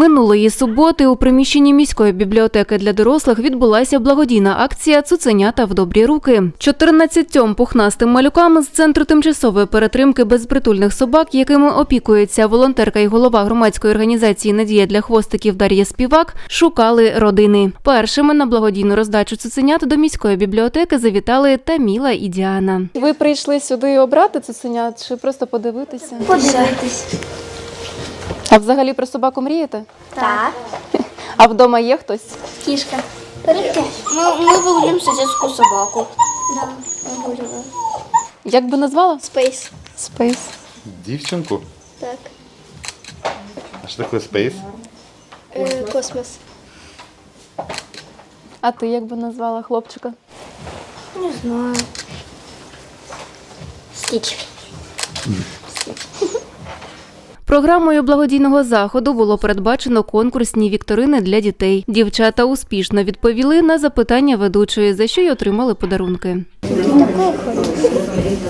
Минулої суботи у приміщенні міської бібліотеки для дорослих відбулася благодійна акція Цуценята в добрі руки. 14 пухнастим малюкам з центру тимчасової перетримки безпритульних собак, якими опікується волонтерка і голова громадської організації Надія для хвостиків Дар'я Співак, шукали родини. Першими на благодійну роздачу цуценят до міської бібліотеки завітали Таміла і Діана. Ви прийшли сюди обрати цуценят чи просто подивитися? Подивитись. А взагалі про собаку мрієте? Так. А вдома є хтось? Кішка. Ми, ми вигулюємо сусідську собаку. Да, вигулюємо. Як би назвала? Спейс. Спейс. Дівчинку? Так. А що таке спейс? Е, космос. А ти як би назвала хлопчика? Не знаю. Стіч. Програмою благодійного заходу було передбачено конкурсні вікторини для дітей. Дівчата успішно відповіли на запитання ведучої, за що й отримали подарунки.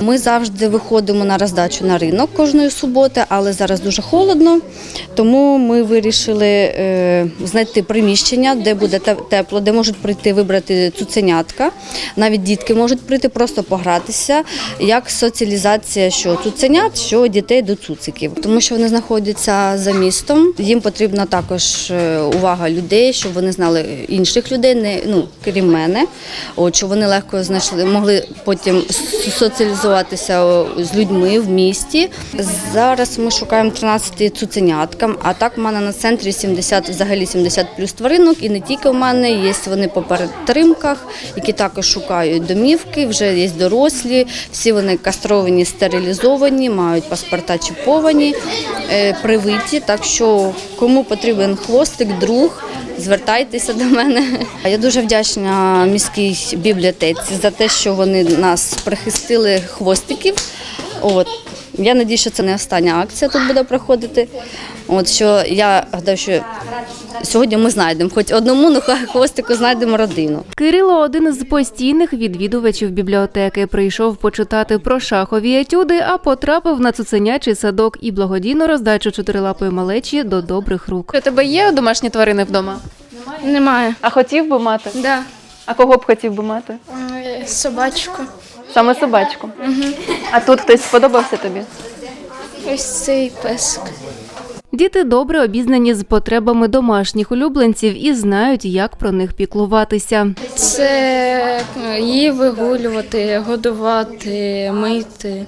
Ми завжди виходимо на роздачу на ринок кожної суботи, але зараз дуже холодно, тому ми вирішили е, знайти приміщення, де буде тепло, де можуть прийти вибрати цуценятка. Навіть дітки можуть прийти просто погратися, як соціалізація що цуценят, що дітей до цуциків, тому що вони знаходяться за містом. Їм потрібна також е, увага людей, щоб вони знали інших людей, не ну крім мене. От щоб вони легко знайшли, могли потім соціалізуватися з людьми в місті. Зараз ми шукаємо 13 цуценяткам, а так в мене на центрі 70, взагалі 70 плюс тваринок, і не тільки в мене, є вони по перетримках, які також шукають домівки, вже є дорослі, всі вони кастровані, стерилізовані, мають паспорта чіповані, е, привиті. Так що кому потрібен хвостик, друг. Звертайтеся до мене. Я дуже вдячна міській бібліотеці за те, що вони нас прихистили хвостиків. От. Я надію, що це не остання акція тут буде проходити. От що я гадаю, що сьогодні ми знайдемо хоч одному, ну хай хвостику знайдемо родину. Кирило, один із постійних відвідувачів бібліотеки, прийшов почитати про шахові етюди, а потрапив на цуценячий садок і благодійну роздачу чотирилапої малечі до добрих рук. У тебе є домашні тварини вдома? Немає. Немає. А хотів би мати? Да. А кого б хотів би мати? Собачку. Саме собачку. А тут хтось сподобався тобі? Ось цей песик. Діти добре обізнані з потребами домашніх улюбленців і знають, як про них піклуватися. Це е, її вигулювати, годувати, мити.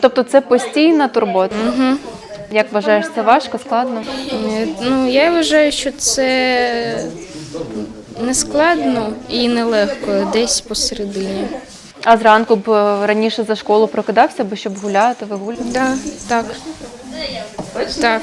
Тобто це постійна турбота. Угу. Як вважаєш, це важко, складно? Е, Ну, я вважаю, що це не складно і нелегко, десь посередині. А зранку б е, раніше за школу прокидався, бо щоб гуляти, вигулювати? Да, так. Так.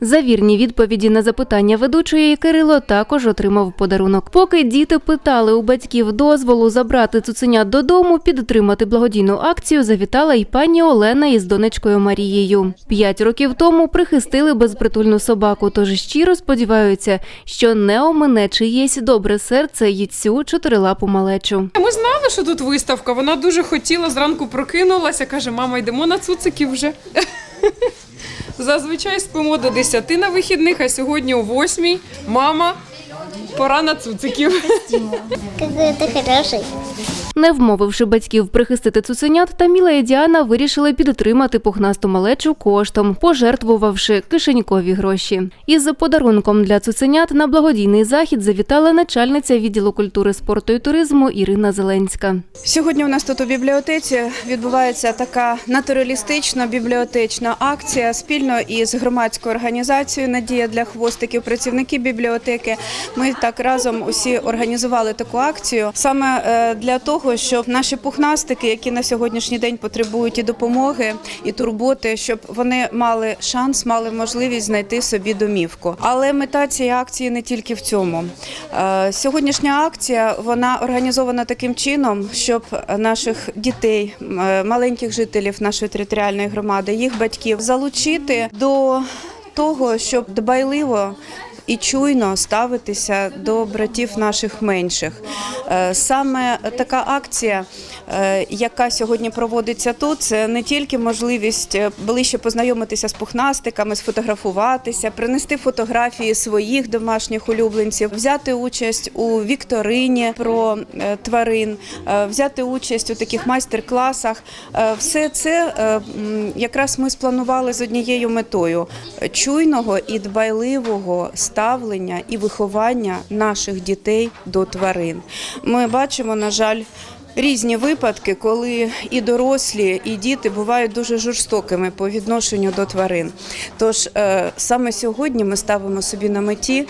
За вірні відповіді на запитання ведучої Кирило також отримав подарунок. Поки діти питали у батьків дозволу забрати цуценят додому, підтримати благодійну акцію, завітала й пані Олена із донечкою Марією. П'ять років тому прихистили безпритульну собаку, тож щиро сподіваються, що не омине чиєсь добре серце й цю чотирилапу малечу. Ми знали, що тут виставка. Вона дуже хотіла, зранку прокинулася, каже, мама, йдемо на цуциків вже. Зазвичай спимо до 10 на вихідних, а сьогодні о 8 мама, пора на цуциків. Какой ти хороший. Не вмовивши батьків прихистити цуценят, Таміла і Діана вирішили підтримати пухнасту малечу коштом, пожертвувавши кишенькові гроші. Із подарунком для цуценят на благодійний захід завітала начальниця відділу культури, спорту і туризму Ірина Зеленська. Сьогодні у нас тут у бібліотеці відбувається така натуралістична бібліотечна акція спільно із громадською організацією Надія для хвостиків. Працівники бібліотеки. Ми так разом усі організували таку акцію саме е, для того, щоб наші пухнастики, які на сьогоднішній день потребують і допомоги, і турботи, щоб вони мали шанс, мали можливість знайти собі домівку. Але мета цієї акції не тільки в цьому. Е, Сьогоднішня акція вона організована таким чином, щоб наших дітей, е, маленьких жителів нашої територіальної громади, їх батьків залучити до того, щоб дбайливо і чуйно ставитися до братів наших менших. Е, Саме така акція, е, яка сьогодні проводиться тут, це не тільки можливість е, ближче познайомитися з пухнастиками, сфотографуватися, принести фотографії своїх домашніх улюбленців, взяти участь у вікторині про тварин, взяти участь у таких майстер-класах. Все це якраз ми спланували з однією метою чуйного і дбайливого ставлення і виховання наших дітей до тварин. Ми бачимо, на жаль, різні випадки, коли і дорослі, і діти бувають дуже жорстокими по відношенню до тварин. Тож е, саме сьогодні ми ставимо собі на меті.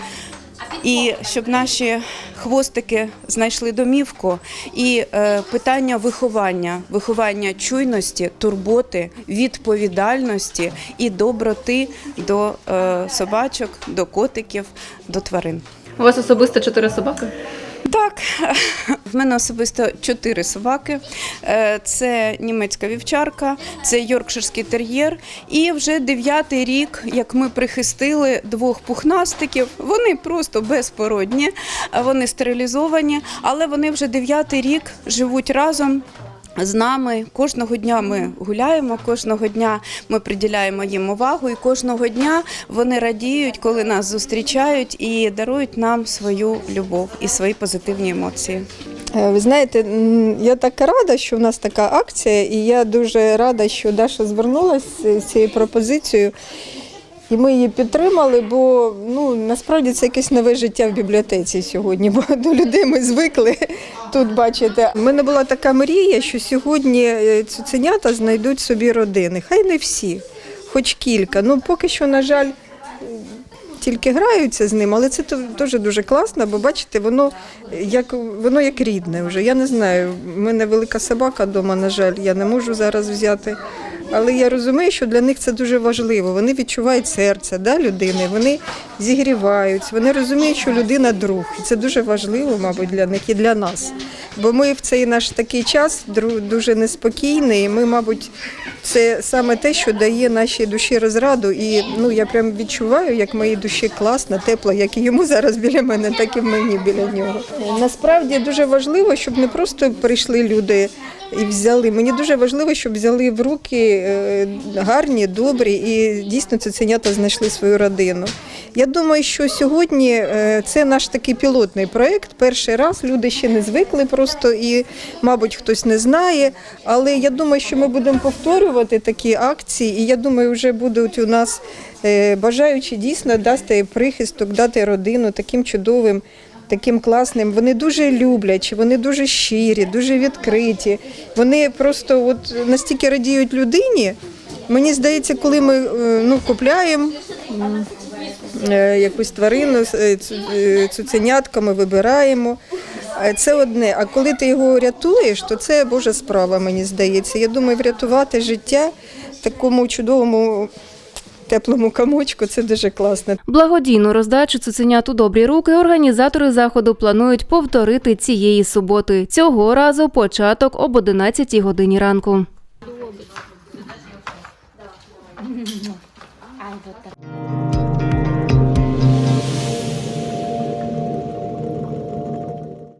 І щоб наші хвостики знайшли домівку, і е, питання виховання, виховання чуйності, турботи, відповідальності і доброти до е, собачок, до котиків, до тварин. У вас особисто чотири собаки? Так, в мене особисто чотири собаки. Е, Це німецька вівчарка, це йоркширський тер'єр. І вже дев'ятий рік, як ми прихистили двох пухнастиків. Вони просто безпородні, вони стерилізовані, але вони вже дев'ятий рік живуть разом. З нами кожного дня ми гуляємо, кожного дня ми приділяємо їм увагу, і кожного дня вони радіють, коли нас зустрічають і дарують нам свою любов і свої позитивні емоції. Е, Ви знаєте, я так рада, що в нас така акція, і я дуже рада, що Даша звернулася з цією пропозицією. І ми її підтримали, бо ну насправді це якесь нове життя в бібліотеці сьогодні. Бо до людей ми звикли тут бачите. У мене була така мрія, що сьогодні е, цуценята знайдуть собі родини. Хай не всі, хоч кілька. Ну поки що, на жаль, тільки граються з ним, але це теж дуже класно, бо бачите, воно як воно як рідне вже. Я не знаю. У мене велика собака вдома, на жаль, я не можу зараз взяти. Але я розумію, що для них це дуже важливо. Вони відчувають серце да, людини, вони зігріваються, вони розуміють, що людина друг. І це дуже важливо, мабуть, для них і для нас. Бо ми в цей наш такий час дуже неспокійний. І ми, мабуть, це саме те, що дає нашій душі розраду. І ну я прям відчуваю, як моїй душі класно, тепло, як і йому зараз біля мене, так і мені біля нього. Насправді дуже важливо, щоб не просто прийшли люди і взяли. Мені дуже важливо, щоб взяли в руки гарні, добрі і дійсно цуценята знайшли свою родину. Я думаю, що сьогодні е, це наш такий пілотний проєкт. Перший раз люди ще не звикли просто і, мабуть, хтось не знає. Але я думаю, що ми будемо повторювати такі акції, і я думаю, вже будуть у нас е, бажаючі дійсно дати прихисток, дати родину таким чудовим. Таким класним, вони дуже люблячі, вони дуже щирі, дуже відкриті. Вони просто от настільки радіють людині. Мені здається, коли ми е, ну, купляємо е, якусь тварину, е, цуценятка, ми вибираємо. Це одне. А коли ти його рятуєш, то це Божа справа, мені здається. Я думаю, врятувати життя такому чудовому теплому комочку це дуже класно. Благодійну роздачу цуценят у добрі руки організатори заходу планують повторити цієї суботи. Цього разу початок об 11 годині ранку.